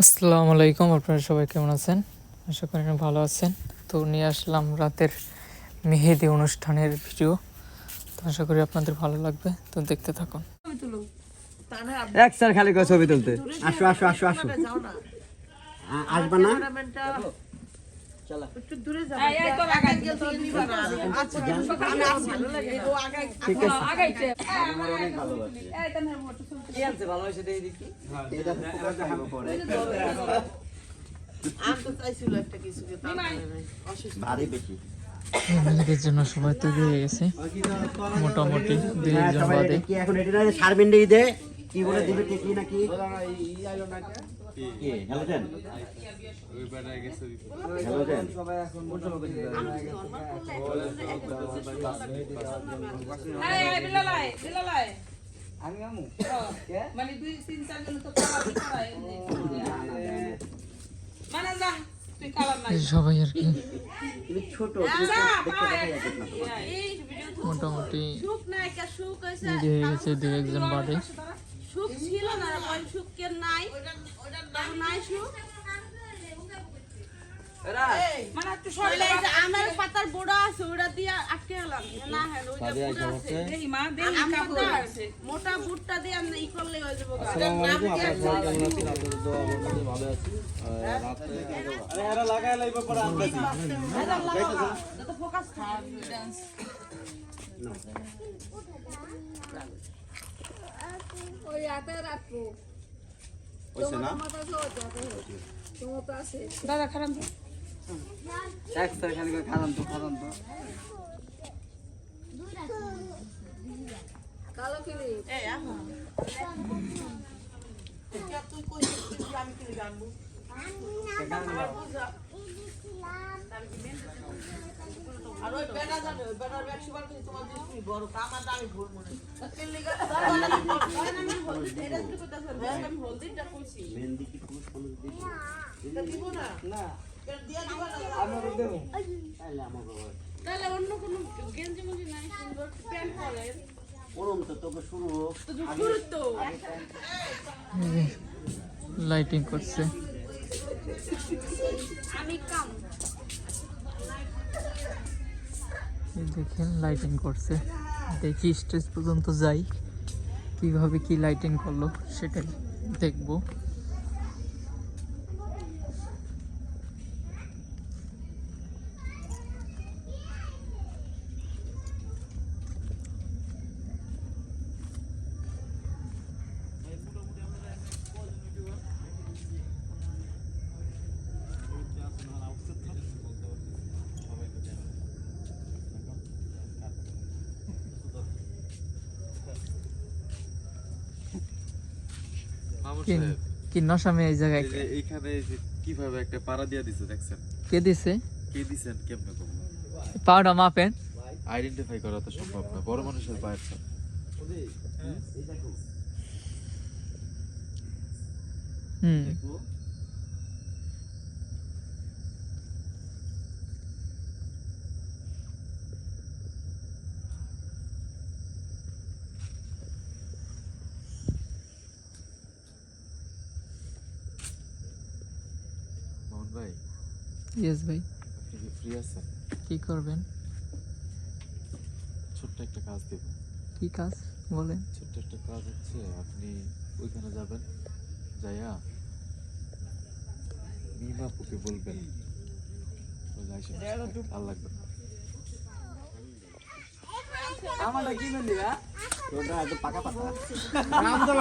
আসসালামু আলাইকুম আপনারা সবাই কেমন আছেন? আশা করি আপনারা ভালো আছেন। তো নিয়ে আসলাম রাতের মেহেদি অনুষ্ঠানের ভিডিও। তো আশা করি আপনাদের ভালো লাগবে। তো দেখতে থাকুন। এক স্যার খালি কথা ছবি তুলতে। আসো আসো আসো আসো। আসবা না? ভারী বেশি। জন্য সবাই তৈরি হয়ে গেছে। মোটামুটি দুই হ্যাঁ, একজন বাদে। কি এখন এটা না সারবেন্ডে দে। কি বলে দিবে কে কি নাকি? কে? হ্যালোজেন মানে মানে সবাই আর কি। তো মোটামুটি কে হয়ে গেছে দুই একজন বাদে। সুখ ছিল না বল সুখ কে নাই? মানে একটু তাহলে এই পাতার বুড়া আছে ওটা দিয়ে আটকে গেলাম। না হ্যাঁ ওই যে বুড়া আছে। দেহি মা দেহি কাপড়। আছে মোটা বুটটা দিয়ে আমরা ই করলে হয়ে যাব দাদা খারাপ এক স্যার খালি করে খাদান তো খাদান তো এই আহ তুই কই আমি কি জানব আর ওই বেটা যাবে। ওই বেটার ব্যাগ সবার কিন্তু তোমার দৃষ্টি বড় আমার দামি ভুল মনে আমি হলদিটা কইছি মেহেন্দি কি পুরুষ মানুষ দিবে এটা দিব না না দিয়ে দিব না তাহলে আমার বাবা তাহলে অন্য কোনো গেঞ্জি মুঞ্জি নাই সুন্দর প্যান্ট পরে ওরম তো তোকে শুরু হোক। তো শুরু তো। লাইটিং করছে। আমি কাম। দেখেন লাইটিং করছে। দেখি স্টেজ পর্যন্ত যাই। কীভাবে কি লাইটিং করল সেটাই দেখব। কি সাহেব, কি এই জায়গায় এইখানে কীভাবে একটা পাড়া দিয়া দিছে দেখছেন? কে দিছে? কে দিছেন কেমনে করব পাউডার মাপেন। আইডেন্টিফাই করা তো সম্ভব না বড় মানুষের পায়ের ছাপ। হুম। ভাই? ইয়েস ভাই। আপনি কি ফ্রি আছেন? কি করবেন? ছোট্ট একটা কাজ দেব। কি কাজ? বলেন। ছোট্ট একটা কাজ হচ্ছে আপনি ওইখানে যাবেন যাইয়া মিমাপুকে বলবেন। ওই যে আইসা বসে। আর লাগবে না। তোটা একটু পাকা পাকা। মেয়েদের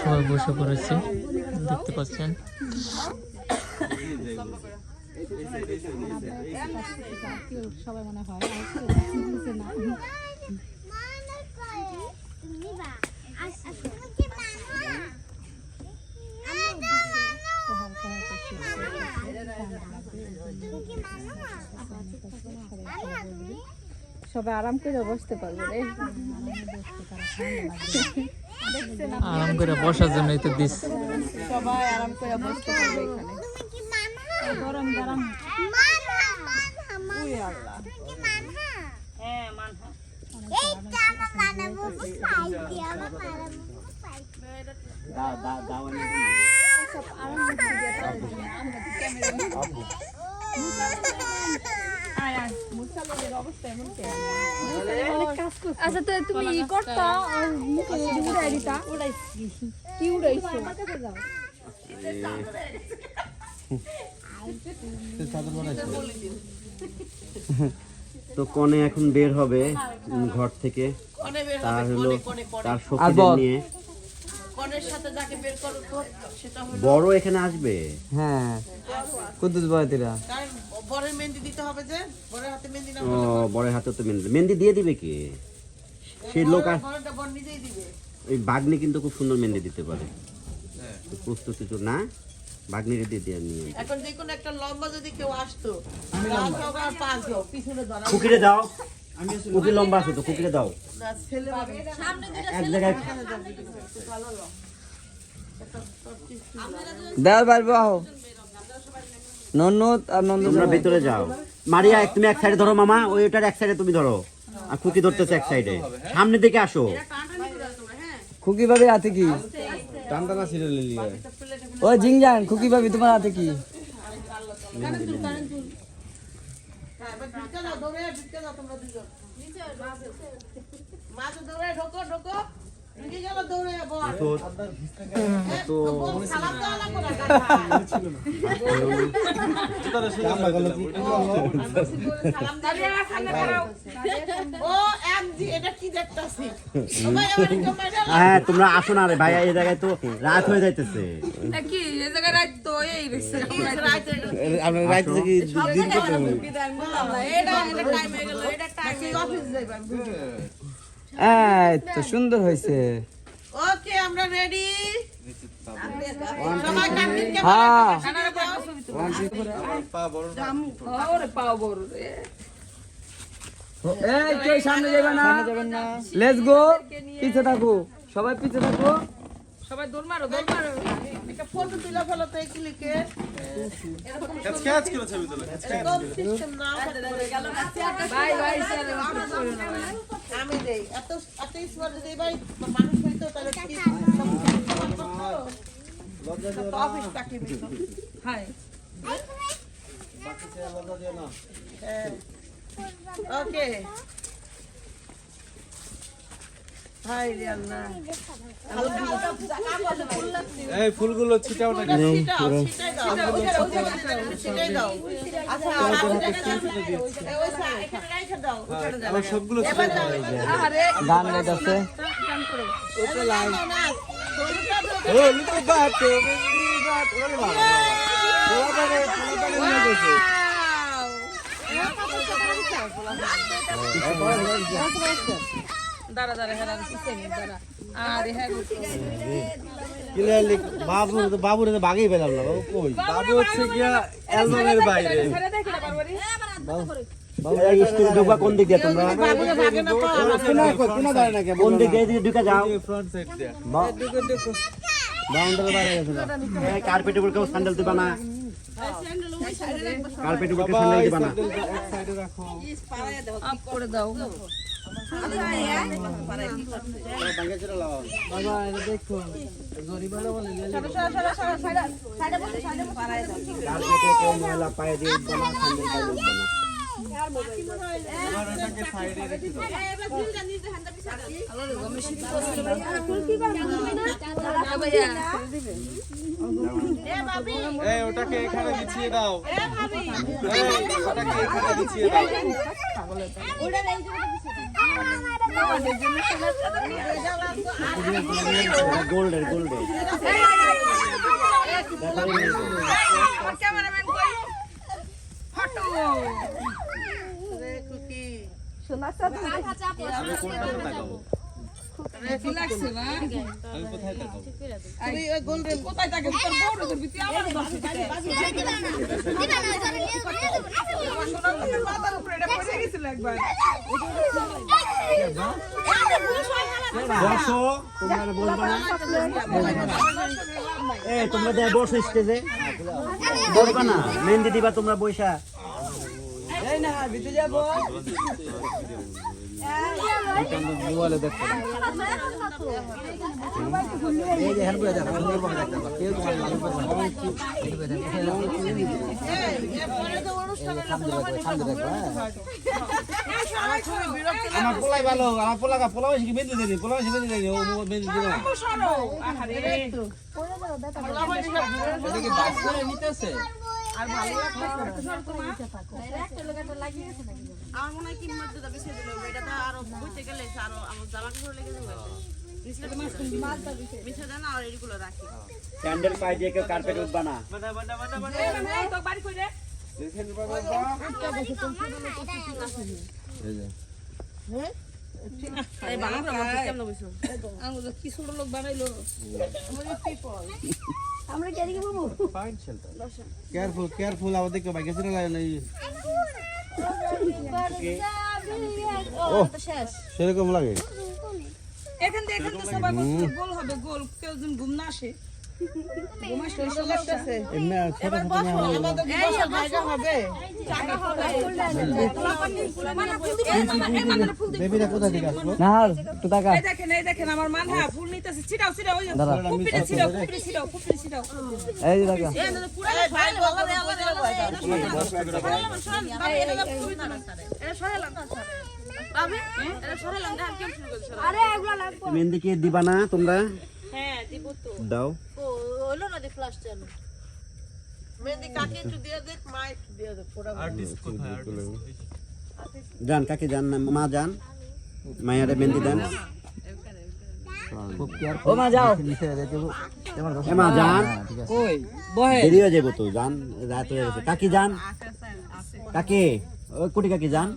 সবাই বসে পড়েছে দেখতে পাচ্ছেন। সবাই আরাম করে বসতে পারব রে আরাম করে বসার জন্যই তো দিস। সবাই আরাম করে বসতে পারবে এখানে। গরম গরম। হ্যাঁ আমার আচ্ছা তো তুমি ই করতা আর মুখে উড়াই দিতা। কি উড়াইছো? তো কনে এখন বের হবে ঘর থেকে। তার হলো তার সখীদের নিয়ে। কনের সাথে যাকে বের করো সেটা হলো বড় এখানে আসবে? হ্যাঁ। কুদ্দুস বয়তিরা কারণ বরের মেহেন্দি দিতে হবে যে বরের হাতে মেহেন্দি না ও বড়ের হাতে তো মেহেন্দি মেহেন্দি দিয়ে দিবে কি? সেই লোক আর নিজেই দিবে। ওই বাগনি কিন্তু খুব সুন্দর মেহেন্দি দিতে পারে। প্রস্তুতি তো না? বাগনিরে দিয়ে দিয়ে নিয়ে এখন যে কোনো একটা লম্বা যদি কেউ আসতো পাঁচ হোক আর পাঁচ হোক পিছনে ধরা দাও। কুকি লম্বা আছে তো কুকিরে দাও। এক জায়গায় দেওয়ার পারব আহো নন্নত আর নন্দ তোমরা ভিতরে যাও। মারিয়া তুমি এক সাইডে ধরো মামা ওই ওটার এক সাইডে তুমি ধরো। আর কুকি ধরতেছে এক সাইডে সামনে দিকে আসো। খুকি ভাবি হাতে কি? টান টানা সিরিয়াল নিয়ে ও জিংজান খুকি ভাবি তোমার হাতে কি? এবার ঢুকে যাও তোমরা দুজন। মাছ দৌড়ে ঢোকো ঢোকো। হ্যাঁ তোমরা আসো না রে ভাইয়া এই জায়গায় তো রাত হয়ে যাইতেছে। কি এই জায়গায় রাত তো এই হয়ে এই তো সুন্দর হয়েছে। ওকে আমরা রেডি হ্যাঁ। পা বড় না ওরে পাও বড় রে। এই সামনে যাবে না। লেটস গো পিছে থাকো। সবাই পিছে থাকো। সবাই দৌড় মারো দৌড় মারো। একটা ফটো তুলে ফেলো তো ক্লিকে আমি দেই। এত এত স্মার্ট যদি ভাই মানুষ হইতো তাহলে কি অফিস টাকি হাই। ওকে হাই রে আল্লাহ এই ফুলগুলো ছিটাও না ছিটাও ছিটাই দাও ছিটাই দাও আচ্ছা আর আমি দেখা যাবে ওই সা এখানে রাইখে দাও। ওখানে যাবে আমার সবগুলো এবার যাও আরে গান গাইতেছে ও লিটল বাট তো বাট ওরে বাবা পোলা পারে পোলা পারে নিয়ে গেছে দাঁড়া। দাঁড়া হ্যাঁ পিছে নি। দাঁড়া আরে হ্যাঁ ক্লিয়ারলি বাবু তো বাবুর তো ভাগই পেলাম না বাবু কই? বাবু হচ্ছে গিয়া অ্যালবামের বাইরে। ছেড়ে দেখি না পারবরি এই স্কুল ঢুকবা কোন দিক দিয়ে তোমরা? বাবুরে ভাগে না পাও কোনা কোনা দাঁড়ায় না কোন দিক দিয়ে এদিকে ঢুকে যাও। ফ্রন্ট সাইড দিয়ে। বাউন্ডারি বাইরে গেছে এই কার্পেটের উপর কেউ স্যান্ডেল দিবা না। কার্পেটের উপর কেউ বাবা স্যান্ডেল দিবা না। এক সাইডে রাখো। আপ করে দাও। ওটাকে এখানে বিছিয়ে দাও। ওটাকে এখানে বিছিয়ে দাও। গোল্ডের গোল্ডের কোথায় থাকে তোর বড় আমার বসো। তোমরা দেয় বসো স্টেজে বলবা না মেহেন্দি দিবা তোমরা বৈশা না ভিতরে যাব। হ্যাঁ আমার পোলাই ভালো আমার পোলা পোলা বেশি বেঁধে দেয়নি পোলা বেশি বেঁধে দেয়নি ও বেঁধে দিল না সরো আহারে আমার মনে হয় কি মধ্যে দাবি ছেড়ে দিল এটা তো আরও বুঝতে গেলে আরও আমার জামা কাপড় লেগে যাবে। মিশে দেন আর এগুলো রাখি। স্যান্ডেল পায়ে দিয়ে কেউ কার্পেট উঠবা না। এই তো বাড়ি কই রে এই বানাবো আমার কেমন বসো? আমাদের কি ছোট লোক বানাইলো। আমরা কি ফাইন বাবু কেয়ারফুল কেয়ারফুল আবার দেখো ভাই লাগে না ও সেরকম লাগে। এখান থেকে এখান থেকে সবাই গোল হবে গোল। কেউ যেন ঘুম না আসে মান হ্যাঁ মেহেন্দি কি দিবা না তোমরা হ্যাঁ দিব তো। দাও। হইল না দি ফ্লাশ চালু? মেহেন্দি কাকে একটু দিয়ে দেখ মা একটু দিয়ে দেখ ফোটা যান কাকে যান না মা যান। মায়ারে মেহেন্দি দেন। ও মা যাও। এ মা যান। কই? বহে দেরি হয়ে যাব তো যান রাত হয়ে গেছে। কাকি যান। কাকি ওই কুটি কাকি যান।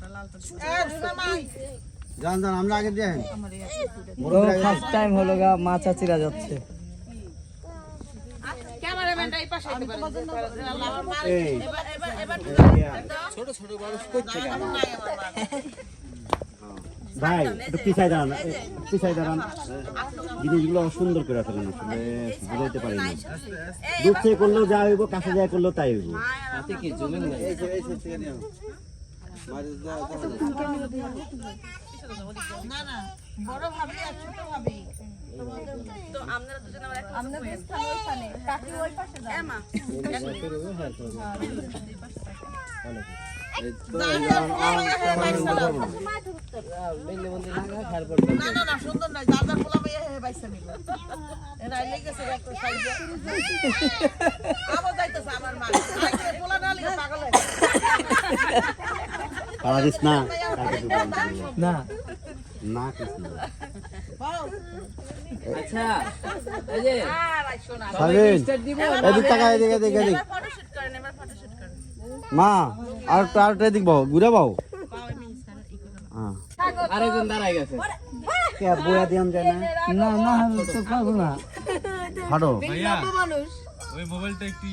এ দুনা জান জান আমরা আগে তো ফার্স্ট টাইম হলো গা মা চাচিরা যাচ্ছে ছোট ছোট মানুষ করছে ভাই একটু পিছাই দাঁড়ান এ, পিছাই দাঁড়ান জিনিসগুলো সুন্দর করে ফেলেন আসলে বুঝাইতে পারি না দূর থেকে করলেও যা হইব কাছে যায় করলেও তাই হইব না না বড় ভাবি আর ছোট ভাবি। তো আমরা দুজন আবার একটা আমরা স্থান ওইখানে কাকি ওই পাশে যাও মা। পোলা আমার মা। না পাগল হয়ে পাড়া দিস না কাকে দিবি না। না না কিছু না। আচ্ছা এই যে আর আইসো না সাবিন স্টার্ট দিব এদিক টাকা এদিক এদিক এদিক। এবার ফটোশুট করেন এবার ফটোশুট করেন। মা আর আর এদিক বাও ঘুরে বাও আরেকজন দাঁড়াই গেছে। কে বইয়া দিয়াম যায় না? না না তো পারব না। হাঁটো। মানুষ। ওই মোবাইলটা একটু